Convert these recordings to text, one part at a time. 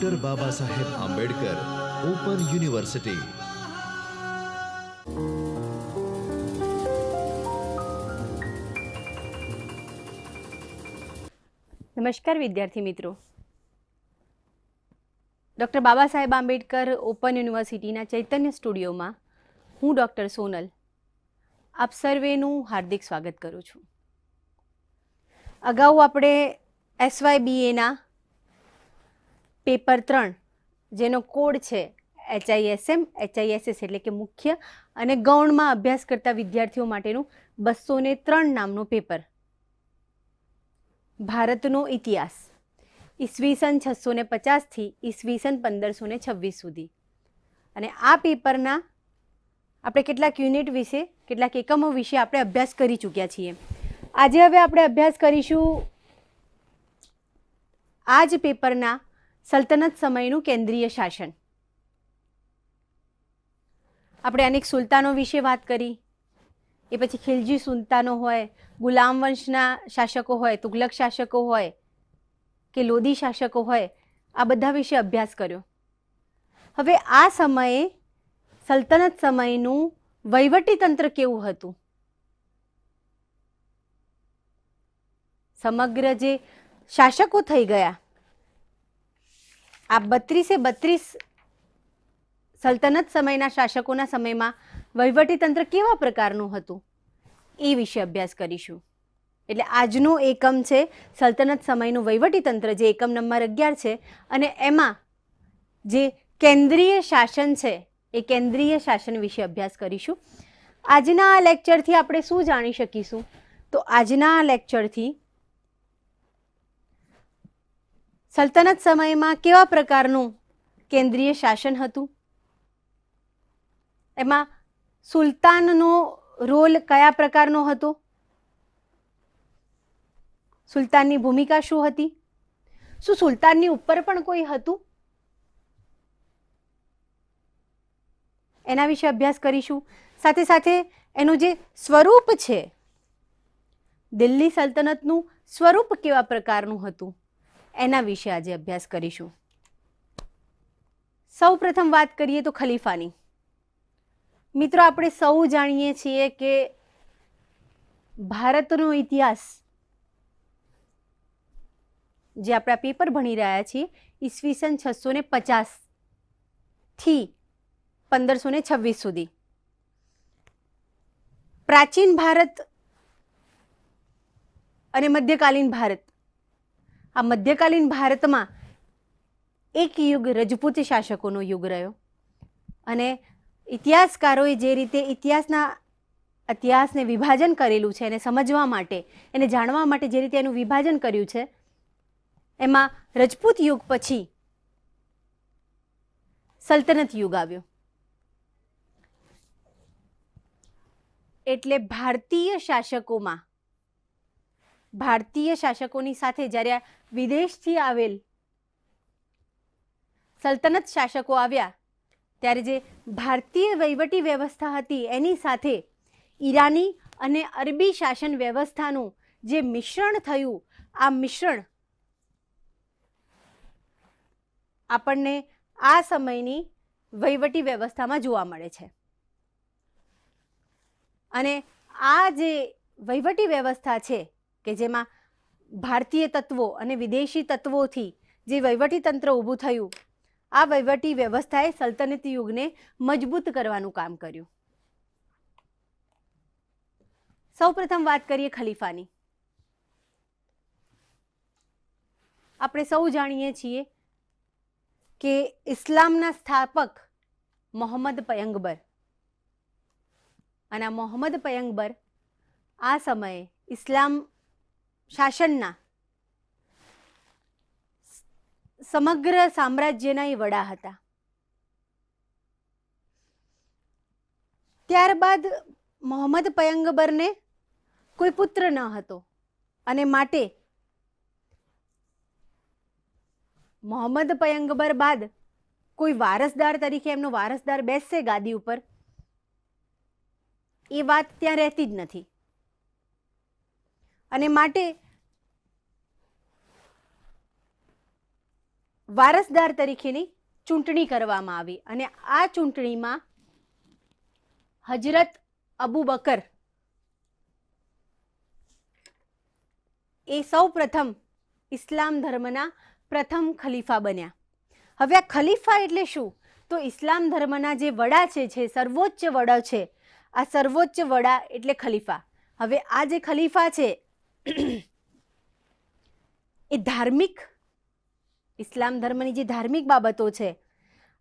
Doctor Baba Saheb Ambedkar open university નમસ્કાર વિદ્યાર્થી મિત્રો. ડૉક્ટર બાબા સાહેબ આંબેડકર ઓપન યુનિવર્સિટીના ચૈતન્ય સ્ટુડિયોમાં હું ડૉક્ટર સોનલ આપ સર્વેનું હાર્દિક સ્વાગત કરું છું. અગાઉ આપણે એસવાય બીએના પેપર ત્રણ, જેનો કોડ છે એચઆઈએસએમ, એચઆઈએસએસ એટલે કે મુખ્ય અને ગૌણમાં અભ્યાસ કરતા વિદ્યાર્થીઓ માટેનું બસો ને ત્રણ નામનું પેપર. ભારતનો ઇતિહાસ. ઈસવીસન છસો ને પચાસથી ઈસવીસન પંદરસો ને છવ્વીસ સુધી. અને આ પેપરના આપણે કેટલાક યુનિટ વિશે, કેટલાક એકમો વિશે આપણે અભ્યાસ કરી ચૂક્યા છીએ. આજે હવે આપણે અભ્યાસ કરીશું આ જ પેપરના સલ્તનત સમયનું કેન્દ્રીય શાસન. આપણે અનેક સુલતાનો વિશે વાત કરી. એ પછી ખિલજી સુલતાનો હોય, ગુલામ વંશના શાસકો હોય, તુગલક શાસકો હોય, કે લોધી શાસકો હોય, આ બધા વિશે અભ્યાસ કર્યો. હવે આ સમયે સલ્તનત સમયનું વહીવટી તંત્ર કેવું હતું? સમગ્ર જે શાસકો થઈ ગયા આ બત્રીસે બત્રીસ સલ્તનત સમયના શાસકોના સમયમાં વહીવટીતંત્ર કેવા પ્રકારનું હતું? એ વિશે અભ્યાસ કરીશું. એટલે આજનો એકમ છે સલ્તનત સમયનું વહીવટીતંત્ર, જે એકમ નંબર અગિયાર છે. અને એમાં જે કેન્દ્રીય શાસન છે, એ કેન્દ્રીય શાસન વિશે અભ્યાસ કરીશું. આજના આ લેક્ચરથી આપણે શું જાણી શકીશું? તો આજના આ લેક્ચરથી સલ્તનત સમયમાં કેવા પ્રકારનું કેન્દ્રીય શાસન હતું? એમાં સુલતાનનો રોલ કયા પ્રકારનો હતો? સુલતાનની ભૂમિકા શું હતી? શું સુલતાનની ઉપર પણ કોઈ હતું? એના વિશે અભ્યાસ કરીશું. સાથે સાથે એનું જે સ્વરૂપ છે, દિલ્હી સલ્તનતનું સ્વરૂપ કેવા પ્રકારનું હતું? એના વિશે આજે અભ્યાસ કરીશું. સૌ પ્રથમ વાત કરીએ તો ખલીફાની. મિત્રો, આપણે સૌ જાણીએ છીએ કે ભારતનો ઇતિહાસ, જે આપણા પેપર ભણી રહ્યા છીએ ઈસવીસન છસો ને પચાસથી પંદરસો ને છવ્વીસ સુધી. પ્રાચીન ભારત અને મધ્યકાલીન ભારત આ મધ્યકાલીન ભારતમાં એક યુગ રજપૂત શાસકોનો યુગ રહ્યો. અને ઇતિહાસકારોએ જે રીતે ઇતિહાસના ઇતિહાસને વિભાજન કરેલું છે એને સમજવા માટે, એને જાણવા માટે જે રીતે એનું વિભાજન કર્યું છે, એમાં રજપૂત યુગ પછી સલ્તનત યુગ આવ્યો. એટલે ભારતીય શાસકોમાં ભારતીય શાસકોની સાથે જ્યારે વિદેશથી આવેલ સલ્તનત શાસકો આવ્યા, ત્યારે જે ભારતીય વહીવટી વ્યવસ્થા હતી, એની સાથે ઈરાની અને અરબી શાસન વ્યવસ્થાનું જે મિશ્રણ થયું, આ મિશ્રણ આપણને આ સમયની વહીવટી વ્યવસ્થામાં જોવા મળે છે. અને આ જે વહીવટી વ્યવસ્થા છે કે જેમાં ભારતીય તત્વો અને વિદેશી તત્વોથી જે વહીવટી તંત્ર ઊભું થયું, આ વહીવટી વ્યવસ્થાએ સલ્તનત યુગને મજબૂત કરવાનું કામ કર્યું. સૌપ્રથમ વાત કરીએ ખલીફાની. આપણે સૌ જાણીએ છીએ કે ઇસ્લામના સ્થાપક મોહમ્મદ પયંગબર. અને મોહમ્મદ પયંગબર આ સમયે ઇસ્લામ શાસનના. સમગ્ર સામ્રાજ્યના એ વડા હતા. ત્યારબાદ મોહમ્મદ પયંગબરને કોઈ પુત્ર ન હતો અને માટે મોહમ્મદ પયંગબર બાદ કોઈ વારસદાર તરીકે એમનો વારસદાર બેસશે ગાદી ઉપર. એ વાત ત્યાં રહેતી જ નથી. અને માટે વારસદાર તરીકેની ચૂંટણી કરવામાં આવી અને આ ચૂંટણીમાં હજરત અબુ બકર એ સૌ પ્રથમ ઇસ્લામ ધર્મના પ્રથમ ખલીફા બન્યા. હવે આ ખલીફા એટલે શું? તો ઇસ્લામ ધર્મના જે વડા છે, જે સર્વોચ્ચ વડા છે, આ સર્વોચ્ચ વડા એટલે ખલીફા. હવે આ જે ખલીફા છે એ ધાર્મિક ઇસ્લામ ધર્મની જે ધાર્મિક બાબતો છે,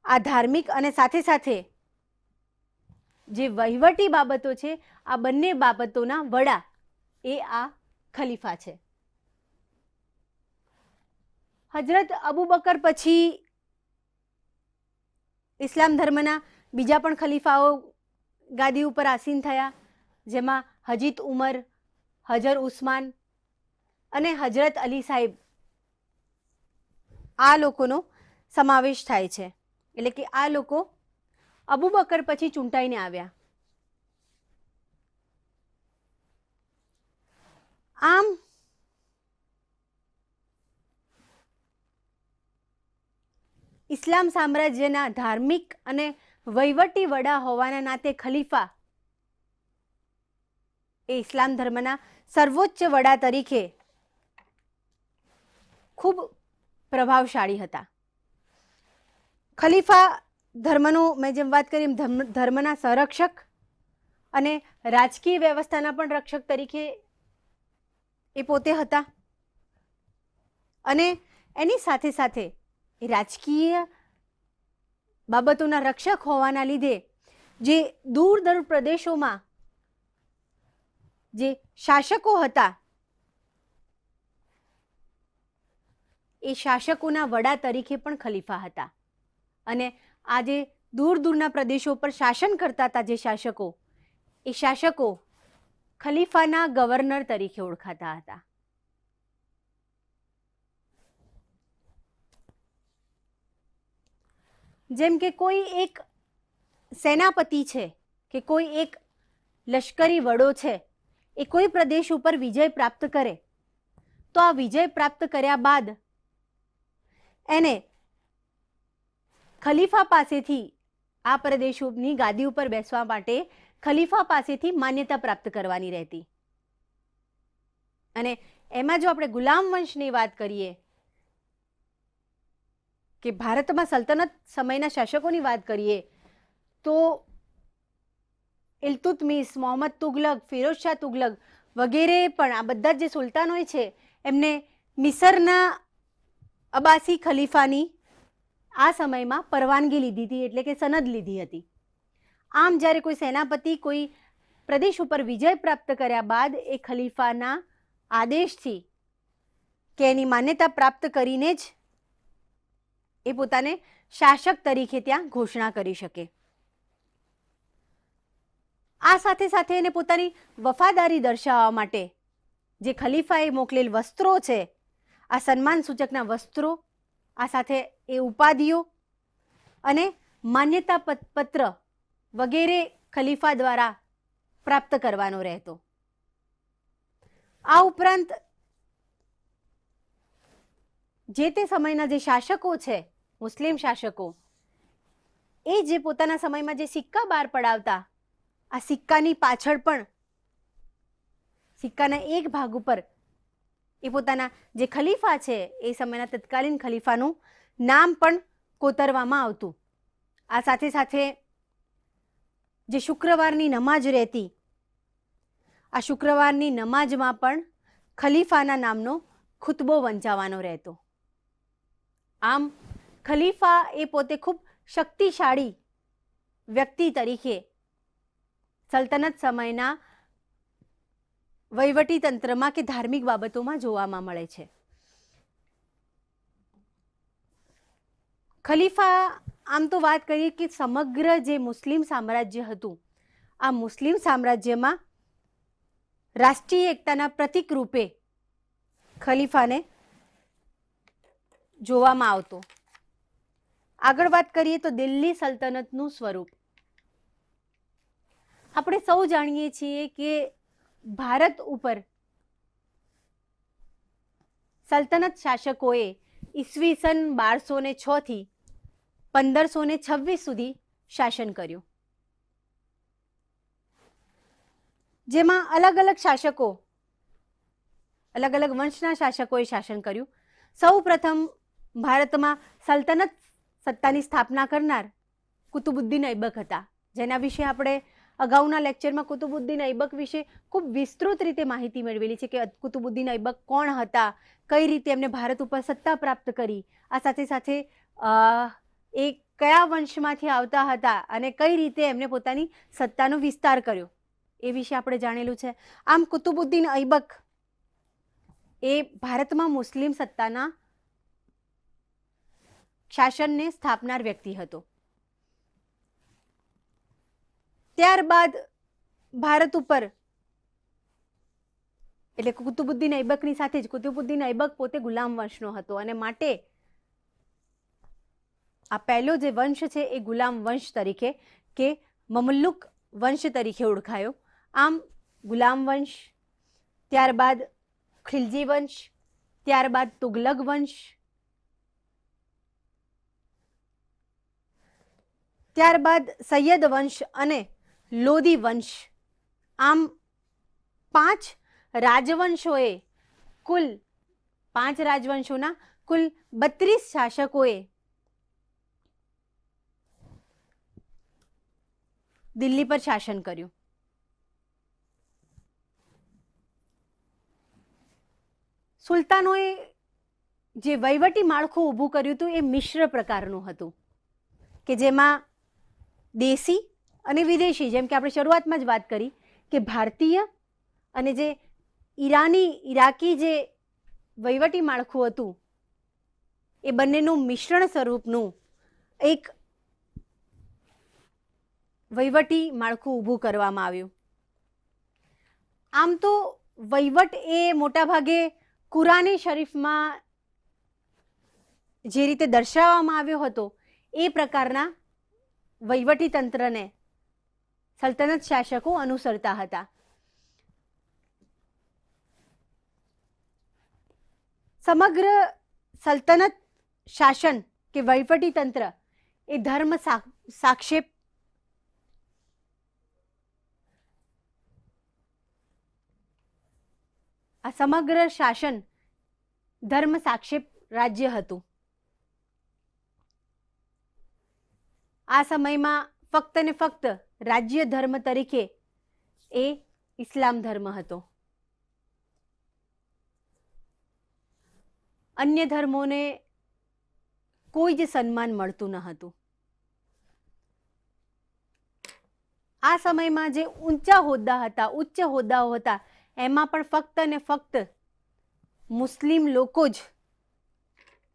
આ ધાર્મિક અને સાથે સાથે જે વહીવટી બાબતો છે, આ બંને બાબતોના વડા એ આ ખલીફા છે. હજરત અબુ બકર પછી ઇસ્લામ ધર્મના બીજા પણ ખલીફાઓ ગાદી ઉપર આસીન થયા, જેમાં હજીત ઉમર હજર ઉસ્માન અને હજરત અલી સાહેબ આ લોકોનો સમાવેશ થાય છે. એટલે કે આ લોકો અબુ બકર પછી ચૂંટાઈને આવ્યા. આમ ઇસ્લામ સામ્રાજ્યના ધાર્મિક અને વહીવટી વડા હોવાના નાતે ખલીફા એ ઇસ્લામ ધર્મના સર્વોચ્ચ વડા તરીકે ખૂબ પ્રભાવશાળી હતા. ખલીફા ધર્મનું, મેં જેમ વાત કરી ધર્મ, ધર્મના સંરક્ષક અને રાજકીય વ્યવસ્થાના પણ રક્ષક તરીકે એ પોતે હતા. અને એની સાથે સાથે એ રાજકીય બાબતોના રક્ષક હોવાના લીધે જે દૂર દૂર પ્રદેશોમાં જે શાસકો હતા, એ શાસકોના વડા તરીકે પણ ખલીફા હતા. અને આજે દૂર દૂરના પ્રદેશો પર શાસન કરતા હતા જે શાસકો, એ શાસકો ખલીફાના ગવર્નર તરીકે ઓળખાતા હતા. જેમ કે કોઈ એક સેનાપતિ છે કે કોઈ એક લશ્કરી વડો છે એ કોઈ પ્રદેશ ઉપર વિજય પ્રાપ્ત કરે. તો આ વિજય પ્રાપ્ત કર્યા બાદ એને ખલીફા પાસેથી આ પ્રદેશની ગાદી ઉપર બેસવા માટે ખલીફા પાસેથી માન્યતા પ્રાપ્ત કરવાની રહેતી. અને એમાં જો આપણે ગુલામ વંશની વાત કરીએ કે ભારતમાં સલ્તનત સમયના શાસકોની વાત કરીએ, તો ઇલ્તુતમિસ મોહમ્મદ તુગલક ફિરોઝ શાહ તુગલક વગેરે, પણ આ બધા જ સુલતાનોય છે, એમને મિસરના અબાસી ખલીફાની આ સમયમાં પરવાનગી લીધી હતી, એટલે કે સનદ લીધી હતી. આમ જ્યારે કોઈ સેનાપતિ કોઈ પ્રદેશ ઉપર વિજય પ્રાપ્ત કર્યા બાદ એ ખલીફાના આદેશથી કે એની માન્યતા પ્રાપ્ત કરીને જ એ પોતાને શાસક તરીકે ત્યાં ઘોષણા કરી શકે. આ સાથે સાથે એને પોતાની વફાદારી દર્શાવવા માટે જે ખલીફાએ મોકલેલ વસ્ત્રો છે, આ સન્માન સૂચકના વસ્ત્રો, આ સાથે એ ઉપાધિઓ અને માન્યતા પત્ર વગેરે ખલીફા દ્વારા પ્રાપ્ત કરવાનો રહેતો. આ ઉપરાંત જે તે સમયના જે શાસકો છે, મુસ્લિમ શાસકો, એ જે પોતાના સમયમાં જે સિક્કા બહાર પડાવતા આ સિક્કાની પાછળ પણ સિક્કાના એક ભાગ ઉપર એ પોતાના જે ખલીફા છે, એ સમયના તત્કાલીન ખલીફાનું નામ પણ કોતરવામાં આવતું. આ સાથે સાથે જે શુક્રવારની નમાજ રહેતી, આ શુક્રવારની નમાજમાં પણ ખલીફાના નામનો ખુતબો વંચાવાનો રહેતો. આમ ખલીફા એ પોતે ખૂબ શક્તિશાળી વ્યક્તિ તરીકે સલ્તનત સમયના વહીવટી તંત્રમાં કે ધાર્મિક બાબતોમાં જોવામાં મળે છે. ખલીફા આમ તો વાત કરીએ કે સમગ્ર જે મુસ્લિમ સામ્રાજ્ય હતું, આ મુસ્લિમ સામ્રાજ્યમાં રાષ્ટ્રીય એકતાના પ્રતિક રૂપે ખલીફાને જોવામાં આવતો. આગળ વાત કરીએ તો દિલ્હી સલ્તનતનું સ્વરૂપ. આપણે સૌ જાણીએ છીએ કે ભારત ઉપર સલ્તનત શાસકોએ ઈસવીસન બારસો ને છથી પંદરસો ને છવ્વીસ સુધી શાસન કર્યું. જેમાં અલગ અલગ શાસકો, અલગ અલગ વંશના શાસકોએ શાસન કર્યું. સૌ પ્રથમ ભારતમાં સલ્તનત સત્તાની સ્થાપના કરનાર કુતુબુદ્દીન ઐબક હતા. જેના વિશે આપણે અગાઉના લેક્ચરમાં કુતુબુદ્દીન ઐબક વિશે ખૂબ વિસ્તૃત રીતે માહિતી મેળવેલી છે કે કુતુબુદ્દીન ઐબક કોણ હતા, કઈ રીતે એમને ભારત ઉપર સત્તા પ્રાપ્ત કરી, આ સાથે સાથે એ કયા વંશમાંથી આવતા હતા અને કઈ રીતે એમને પોતાની સત્તાનો વિસ્તાર કર્યો, એ વિશે આપણે જાણેલું છે. આમ કુતુબુદ્દીન ઐબક એ ભારતમાં મુસ્લિમ સત્તાના શાસનને સ્થાપનાર વ્યક્તિ હતો. ત્યારબાદ ભારત ઉપર, એટલે કુતુબુદ્દીન ઐબકની સાથે જ, કુતુબુદ્દીન ઐબક પોતે ગુલામ વંશનો હતો અને માટે આ પહેલો જે વંશ છે એ ગુલામ વંશ તરીકે કે મમલુક વંશ તરીકે ઓળખાયો. આમ ગુલામ વંશ, ત્યારબાદ ખિલજી વંશ, ત્યારબાદ તુગલક વંશ, ત્યારબાદ સૈયદ વંશ અને લોધી વંશ. આમ પાંચ રાજવંશોએ કુલ પાંચ રાજવંશોના કુલ બત્રીસ શાસકોએ દિલ્હી પર શાસન કર્યું. સુલતાનોએ જે વહીવટી માળખું ઊભું કર્યું હતું એ મિશ્ર પ્રકારનું હતું કે જેમાં દેશી અને વિદેશી, જેમ કે આપણે શરૂઆતમાં જ વાત કરી કે ભારતીય અને જે ઈરાની, ઈરાકી જે વહીવટી માળખું હતું, એ બંનેનું મિશ્રણ સ્વરૂપનું એક વહીવટી માળખું ઊભું કરવામાં આવ્યું. આમ તો વહીવટ એ મોટાભાગે કુરાની શરીફમાં જે રીતે દર્શાવવામાં આવ્યો હતો, એ પ્રકારના વહીવટી તંત્રને સલ્તનત શાસકો અનુસરતા હતા. સમગ્ર સલ્તનત શાસન કે વહીવટી તંત્ર એ ધર્મ સાક્ષેપ આ સમગ્ર શાસન ધર્મ સાક્ષેપ રાજ્ય હતું. આ સમયમાં ફક્ત ને ફક્ત રાજ્ય ધર્મ તરીકે એ ઇસ્લામ ધર્મ હતો. અન્ય ધર્મોને કોઈ જ સન્માન મળતું ન હતું. આ સમયમાં જે ઊંચા હોદ્દા હતા, ઉચ્ચ હોદ્દાઓ હતા, એમાં પણ ફક્ત ને ફક્ત મુસ્લિમ લોકો જ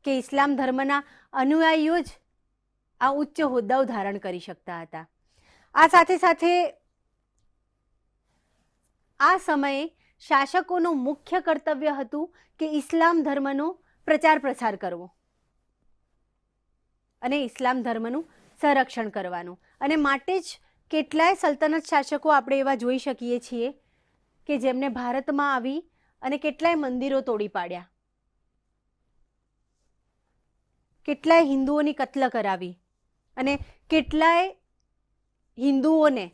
કે ઇસ્લામ ધર્મના અનુયાયીઓ જ આ ઉચ્ચ હોદ્દાઓ ધારણ કરી શકતા હતા. આ સાથે સાથે આ સમયે શાસકોનું મુખ્ય કર્તવ્ય હતું કે ઇસ્લામ ધર્મનો પ્રચાર પ્રસાર કરવો અને ઇસ્લામ ધર્મનું સંરક્ષણ કરવાનું. અને માટે જ કેટલાય સલ્તનત શાસકો આપણે એવા જોઈ શકીએ છીએ કે જેમને ભારતમાં આવી અને કેટલાય મંદિરો તોડી પાડ્યા. કેટલાય હિન્દુઓની કત્લ કરાવી અને કેટલાય હિન્દુઓને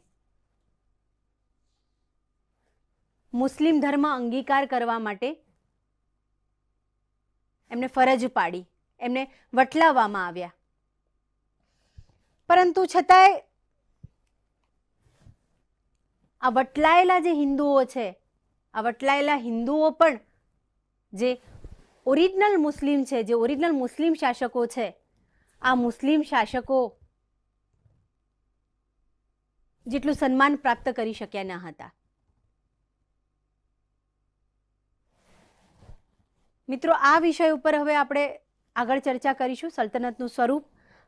મુસ્લિમ ધર્મ અંગીકાર કરવા માટે એમને ફરજ પાડી, એમને વટલાવવામાં આવ્યા. પરંતુ છતાંય આ વટલાયેલા જે હિન્દુઓ છે, આ વટલાયેલા હિન્દુઓ પણ જે ઓરિજિનલ મુસ્લિમ છે, જે ઓરિજિનલ મુસ્લિમ શાસકો છે, આ મુસ્લિમ શાસકો જેટલું સન્માન પ્રાપ્ત કરી શક્યા ન હતા. મિત્રો, આ વિષય ઉપર હવે આપણે આગળ ચર્ચા કરીશું સલ્તનતનું સ્વરૂપ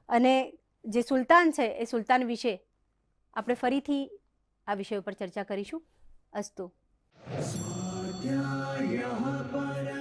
અને જે સુલતાન છે એ સુલતાન વિશે આપણે ફરીથી આ વિષય ઉપર ચર્ચા કરીશું. અસ્તુ. પર